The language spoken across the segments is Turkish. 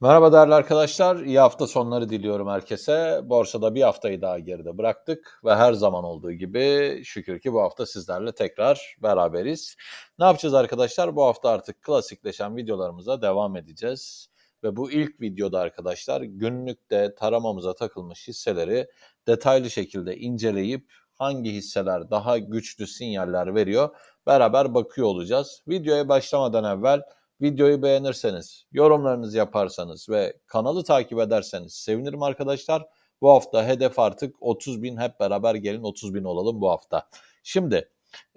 Merhaba değerli arkadaşlar. İyi hafta sonları diliyorum herkese. Borsada bir haftayı daha geride bıraktık ve her zaman olduğu gibi şükür ki bu hafta sizlerle tekrar beraberiz. Ne yapacağız arkadaşlar? Bu hafta artık klasikleşen videolarımıza devam edeceğiz. Ve bu ilk videoda arkadaşlar günlükte taramamıza takılmış hisseleri detaylı şekilde inceleyip hangi hisseler daha güçlü sinyaller veriyor beraber bakıyor olacağız. Videoya başlamadan evvel Videoyu beğenirseniz, yorumlarınızı yaparsanız ve kanalı takip ederseniz sevinirim arkadaşlar. Bu hafta hedef artık 30 bin hep beraber gelin 30 bin olalım bu hafta. Şimdi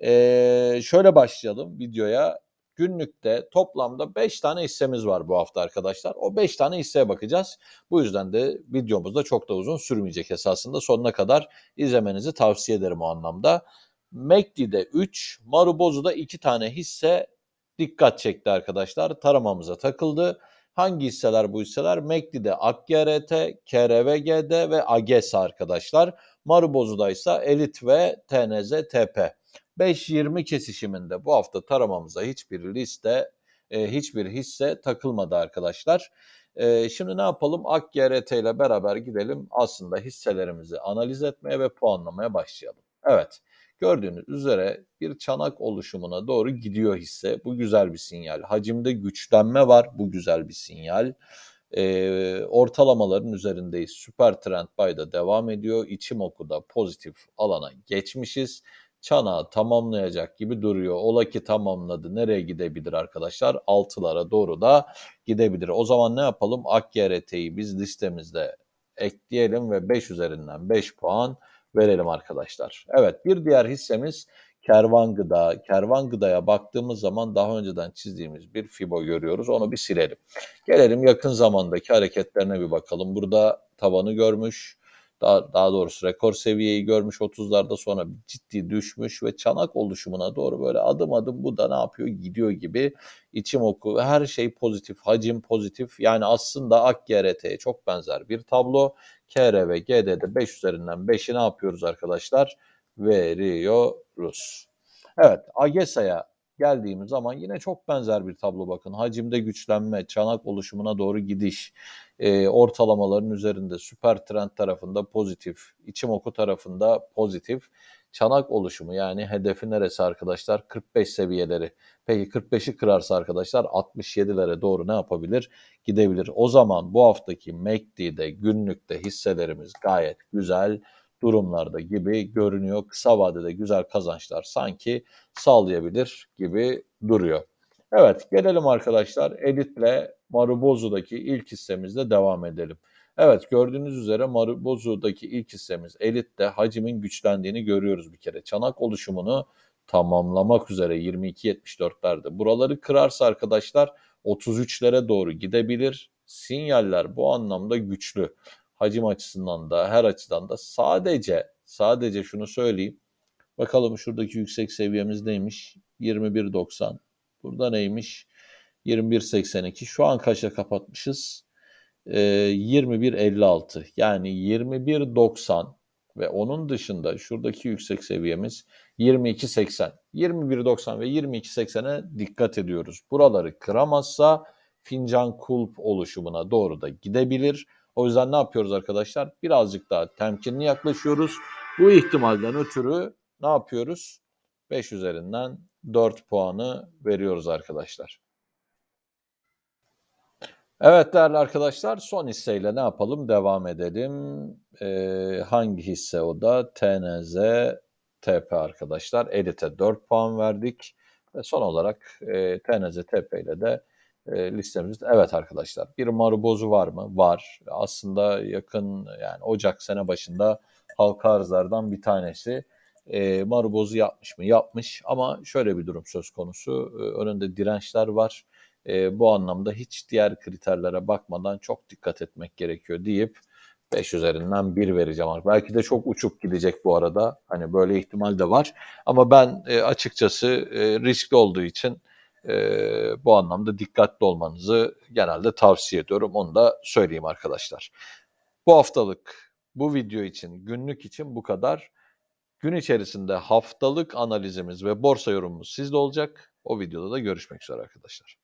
ee, şöyle başlayalım videoya. Günlükte toplamda 5 tane hissemiz var bu hafta arkadaşlar. O 5 tane hisseye bakacağız. Bu yüzden de videomuz da çok da uzun sürmeyecek esasında. Sonuna kadar izlemenizi tavsiye ederim o anlamda. MACD'de 3, Marubozu'da 2 tane hisse dikkat çekti arkadaşlar. Taramamıza takıldı. Hangi hisseler bu hisseler? MACD'de AKGRT, KRVG'de ve AGES arkadaşlar. Marubozu'da ise Elit ve TNZ TP. 5-20 kesişiminde bu hafta taramamıza hiçbir liste, e, hiçbir hisse takılmadı arkadaşlar. E, şimdi ne yapalım? AKGRT ile beraber gidelim. Aslında hisselerimizi analiz etmeye ve puanlamaya başlayalım. Evet. Gördüğünüz üzere bir çanak oluşumuna doğru gidiyor hisse. Bu güzel bir sinyal. Hacimde güçlenme var. Bu güzel bir sinyal. E, ortalamaların üzerindeyiz. Süper Trend Buy'da devam ediyor. İçim okuda pozitif alana geçmişiz. Çanağı tamamlayacak gibi duruyor. Ola ki tamamladı. Nereye gidebilir arkadaşlar? Altılara doğru da gidebilir. O zaman ne yapalım? AKRT'yi biz listemizde ekleyelim ve 5 üzerinden 5 puan verelim arkadaşlar. Evet bir diğer hissemiz Kervan Gıda. Kervan Gıda'ya baktığımız zaman daha önceden çizdiğimiz bir FIBO görüyoruz. Onu bir silelim. Gelelim yakın zamandaki hareketlerine bir bakalım. Burada tavanı görmüş. Daha, daha doğrusu rekor seviyeyi görmüş 30'larda sonra ciddi düşmüş ve çanak oluşumuna doğru böyle adım adım bu da ne yapıyor? Gidiyor gibi. İçim oku her şey pozitif hacim pozitif. Yani aslında AKRT'ye çok benzer bir tablo. KR ve GD'de 5 üzerinden 5'i ne yapıyoruz arkadaşlar? Veriyoruz. Evet AGESA'ya geldiğimiz zaman yine çok benzer bir tablo bakın. Hacimde güçlenme, çanak oluşumuna doğru gidiş, e, ortalamaların üzerinde süper trend tarafında pozitif, içim oku tarafında pozitif. Çanak oluşumu yani hedefi neresi arkadaşlar? 45 seviyeleri. Peki 45'i kırarsa arkadaşlar 67'lere doğru ne yapabilir? Gidebilir. O zaman bu haftaki MACD'de günlükte hisselerimiz gayet güzel durumlarda gibi görünüyor. Kısa vadede güzel kazançlar sanki sağlayabilir gibi duruyor. Evet gelelim arkadaşlar Elit'le Marubozu'daki ilk hissemizle devam edelim. Evet gördüğünüz üzere Marubozu'daki ilk hissemiz Elit'te hacimin güçlendiğini görüyoruz bir kere. Çanak oluşumunu tamamlamak üzere 22.74'lerde. Buraları kırarsa arkadaşlar 33'lere doğru gidebilir. Sinyaller bu anlamda güçlü hacim açısından da her açıdan da sadece sadece şunu söyleyeyim. Bakalım şuradaki yüksek seviyemiz neymiş? 21.90. Burada neymiş? 21.82. Şu an kaça kapatmışız? Ee, 21.56. Yani 21.90 ve onun dışında şuradaki yüksek seviyemiz 22.80. 21.90 ve 22.80'e dikkat ediyoruz. Buraları kıramazsa fincan kulp oluşumuna doğru da gidebilir. O yüzden ne yapıyoruz arkadaşlar? Birazcık daha temkinli yaklaşıyoruz. Bu ihtimalden ötürü ne yapıyoruz? 5 üzerinden 4 puanı veriyoruz arkadaşlar. Evet değerli arkadaşlar son hisseyle ne yapalım? Devam edelim. Ee, hangi hisse o da? TNZ TP arkadaşlar. Elite 4 puan verdik. Ve son olarak e, TNZ TP ile de e, listemizde. Evet arkadaşlar bir marubozu var mı? Var. Aslında yakın yani Ocak sene başında halka arzlardan bir tanesi. E, marubozu yapmış mı? Yapmış ama şöyle bir durum söz konusu. E, önünde dirençler var. E, bu anlamda hiç diğer kriterlere bakmadan çok dikkat etmek gerekiyor deyip 5 üzerinden 1 vereceğim. Belki de çok uçup gidecek bu arada. Hani böyle ihtimal de var. Ama ben e, açıkçası e, riskli olduğu için e, bu anlamda dikkatli olmanızı genelde tavsiye ediyorum. Onu da söyleyeyim arkadaşlar. Bu haftalık bu video için, günlük için bu kadar. Gün içerisinde haftalık analizimiz ve borsa yorumumuz sizde olacak. O videoda da görüşmek üzere arkadaşlar.